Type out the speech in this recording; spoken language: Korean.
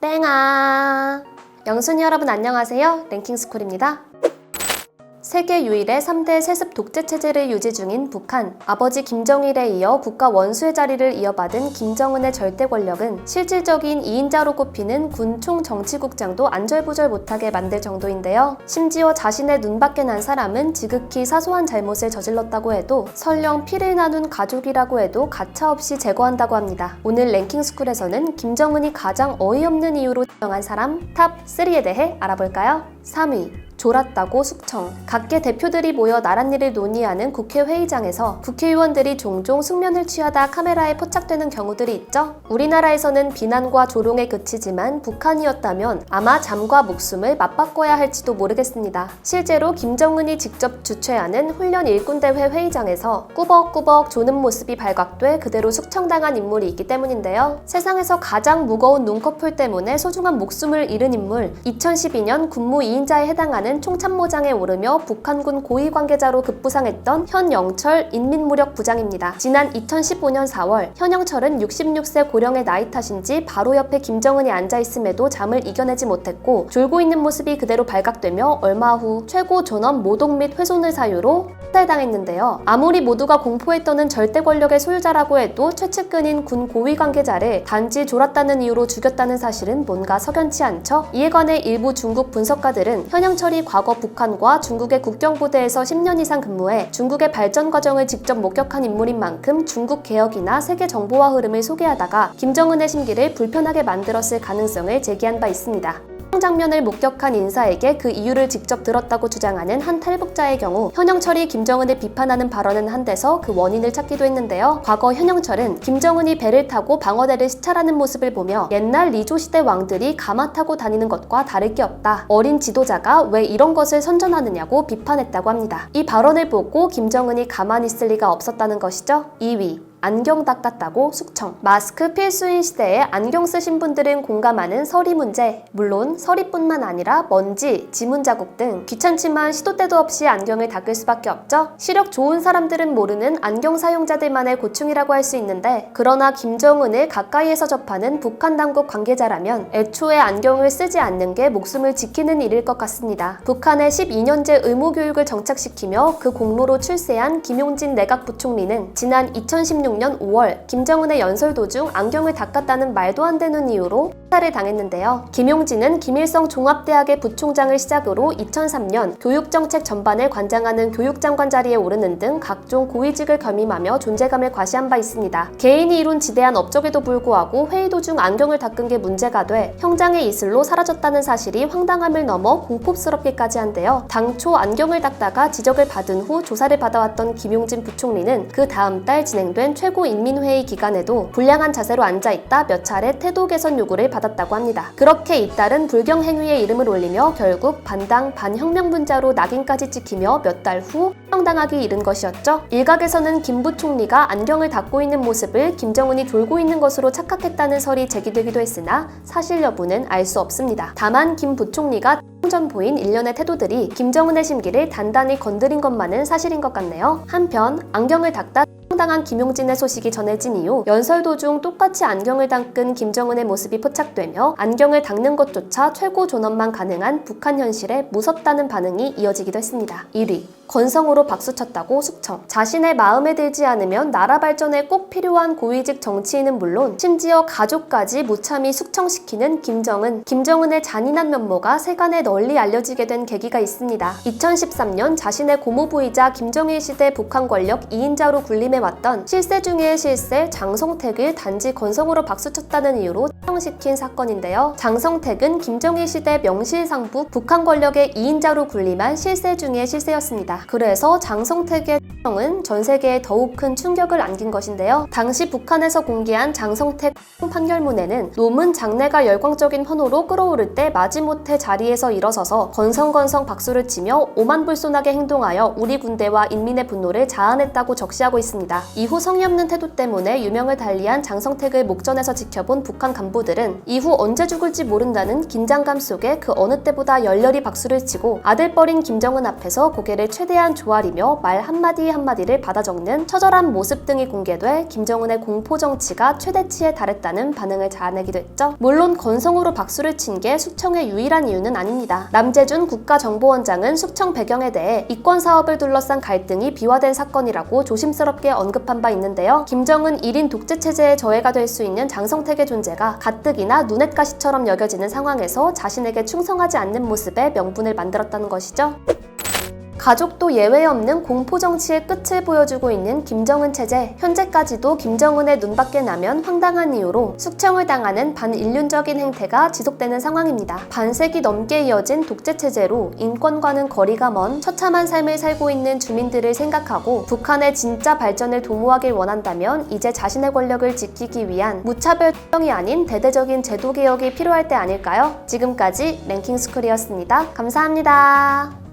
땡아. 영순이 여러분 안녕하세요. 랭킹스쿨입니다. 세계 유일의 3대 세습 독재 체제를 유지 중인 북한. 아버지 김정일에 이어 국가 원수의 자리를 이어받은 김정은의 절대 권력은 실질적인 2인자로 꼽히는 군 총 정치국장도 안절부절 못하게 만들 정도인데요. 심지어 자신의 눈 밖에 난 사람은 지극히 사소한 잘못을 저질렀다고 해도 설령 피를 나눈 가족이라고 해도 가차없이 제거한다고 합니다. 오늘 랭킹스쿨에서는 김정은이 가장 어이없는 이유로 정한 사람 탑 3에 대해 알아볼까요? 3위 졸았다고 숙청. 각계 대표들이 모여 나란 일을 논의하는 국회 회의장에서 국회의원들이 종종 숙면을 취하다 카메라에 포착되는 경우들이 있죠. 우리나라에서는 비난과 조롱에 그치지만 북한이었다면 아마 잠과 목숨을 맞바꿔야 할지도 모르겠습니다. 실제로 김정은이 직접 주최하는 훈련 일꾼대회 회의장에서 꾸벅꾸벅 조는 모습이 발각돼 그대로 숙청당한 인물이 있기 때문인데요. 세상에서 가장 무거운 눈꺼풀 때문에 소중한 목숨을 잃은 인물, 2012년 군무 2인자에 해당하는 총참모장에 오르며 북한군 고위 관계자로 급부상했던 현영철 인민무력 부장입니다. 지난 2015년 4월 현영철은 66세 고령의 나이 탓인지 바로 옆에 김정은이 앉아 있음에도 잠을 이겨내지 못했고 졸고 있는 모습이 그대로 발각되며 얼마 후 최고 존엄 모독 및 훼손을 사유로 학살당했는데요. 아무리 모두가 떠는 절대 권력의 소유자라고 해도 최측근인 군 고위 관계자를 단지 졸았다는 이유로 죽였다는 사실은 뭔가 석연치 않죠. 이에 관해 일부 중국 분석가들은 현영철이 과거 북한과 중국의 국경부대에서 10년 이상 근무해 중국의 발전 과정을 직접 목격한 인물인 만큼 중국 개혁이나 세계 정보화 흐름을 소개하다가 김정은의 심기를 불편하게 만들었을 가능성을 제기한 바 있습니다. 장면을 목격한 인사에게 그 이유를 직접 들었다고 주장하는 한 탈북자의 경우 현영철이 김정은을 비판하는 발언은 한 데서 그 원인을 찾기도 했는데요. 과거 현영철은 김정은이 배를 타고 방어대를 시찰하는 모습을 보며 옛날 리조 시대 왕들이 가마 타고 다니는 것과 다를 게 없다. 어린 지도자가 왜 이런 것을 선전하느냐고 비판했다고 합니다. 이 발언을 보고 김정은이 가만히 있을 리가 없었다는 것이죠. 2위 안경 닦았다고 숙청. 마스크 필수인 시대에 안경 쓰신 분들은 공감하는 서리 문제. 물론 서리뿐만 아니라 먼지, 지문 자국 등 귀찮지만 시도 때도 없이 안경을 닦을 수밖에 없죠. 시력 좋은 사람들은 모르는 안경 사용자들만의 고충이라고 할 수 있는데 그러나 김정은을 가까이에서 접하는 북한 당국 관계자라면 애초에 안경을 쓰지 않는 게 목숨을 지키는 일일 것 같습니다. 북한의 12년제 의무 교육을 정착시키며 그 공로로 출세한 김용진 내각 부총리는 지난 2016 2016년 5월 김정은의 연설 도중 안경을 닦았다는 말도 안 되는 이유로 사를 당했는데요. 김용진은 김일성 종합대학의 부총장을 시작으로 2003년 교육정책 전반을 관장하는 교육장관 자리에 오르는 등 각종 고위직을 겸임하며 존재감을 과시한 바 있습니다. 개인이 이룬 지대한 업적에도 불구하고 회의 도중 안경을 닦은 게 문제가 돼 형장의 이슬로 사라졌다는 사실이 황당함을 넘어 공포스럽기까지 한데요. 당초 안경을 닦다가 지적을 받은 후 조사를 받아왔던 김용진 부총리는 그 다음 달 진행된 최고인민회의 기간에도 불량한 자세로 앉아있다 몇 차례 태도 개선 요구를 받았다고 합니다. 그렇게 잇따른 불경 행위에 이름을 올리며 결국 반당 반혁명 분자로 낙인까지 찍히며 몇 달후 형당하기 이른 것이었죠. 일각에서는 김 부총리가 안경을 닦고 있는 모습을 김정은이 졸고 있는 것으로 착각했다는 설이 제기되기도 했으나 사실 여부는 알 수 없습니다. 다만 김 부총리가 전 보인 일련의 태도들이 김정은의 심기를 단단히 건드린 것만은 사실인 것 같네요. 한편 안경을 닦다 당한 김용진의 소식이 전해진 이후 연설 도중 똑같이 안경을 닦은 김정은의 모습이 포착되며 안경을 닦는 것조차 최고 존엄만 가능한 북한 현실에 무섭다는 반응이 이어지기도 했습니다. 1위 건성으로 박수쳤다고 숙청. 자신의 마음에 들지 않으면 나라 발전에 꼭 필요한 고위직 정치인은 물론 심지어 가족까지 무참히 숙청시키는 김정은. 김정은의 잔인한 면모가 세간에 널리 알려지게 된 계기가 있습니다. 2013년 자신의 고모부이자 김정일 시대 북한 권력 2인자로 군림 해왔던 실세 중의 실세 장성택을 단지 건성으로 박수쳤다는 이유로 시킨 사건인데요. 장성택은 김정일 시대 명실상부 북한 권력의 2인자로 군림한 실세 중의 실세였습니다. 그래서 장성택의 은전 세계에 더욱 큰 충격을 안긴 것인데요. 당시 북한에서 공개한 장성택 판결문에는 노문 장래가 열광적인 환호로 끌어오를 때 마지못해 자리에서 일어서서 건성건성 박수를 치며 오만불손하게 행동하여 우리 군대와 인민의 분노를 자아냈다고 적시하고 있습니다. 이후 성의 없는 태도 때문에 유명을 달리한 장성택을 목전에서 지켜본 북한 간부들은 이후 언제 죽을지 모른다는 긴장감 속에 그 어느 때보다 열렬히 박수를 치고 아들뻘인 김정은 앞에서 고개를 최대한 조아리며 말 한마디 한마디를 받아 적는 처절한 모습 등이 공개돼 김정은의 공포 정치가 최대치에 달했다는 반응을 자아내기도 했죠. 물론 건성으로 박수를 친 게 숙청의 유일한 이유는 아닙니다. 남재준 국가정보원장은 숙청 배경에 대해 이권 사업을 둘러싼 갈등이 비화된 사건이라고 조심스럽게 언 급한 바 있는데요. 김정은 1인 독재 체제의 저해가 될 수 있는 장성택의 존재가 가뜩이나 눈엣 가시처럼 여겨지는 상황에서 자신에게 충성하지 않는 모습에 명분을 만들었다는 것이죠. 가족도 예외 없는 공포 정치의 끝을 보여주고 있는 김정은 체제. 현재까지도 김정은의 눈밖에 나면 황당한 이유로 숙청을 당하는 반인륜적인 행태가 지속되는 상황입니다. 반세기 넘게 이어진 독재 체제로 인권과는 거리가 먼 처참한 삶을 살고 있는 주민들을 생각하고 북한의 진짜 발전을 도모하길 원한다면 이제 자신의 권력을 지키기 위한 무차별 투정이 아닌 대대적인 제도 개혁이 필요할 때 아닐까요? 지금까지 랭킹 스쿨이었습니다. 감사합니다.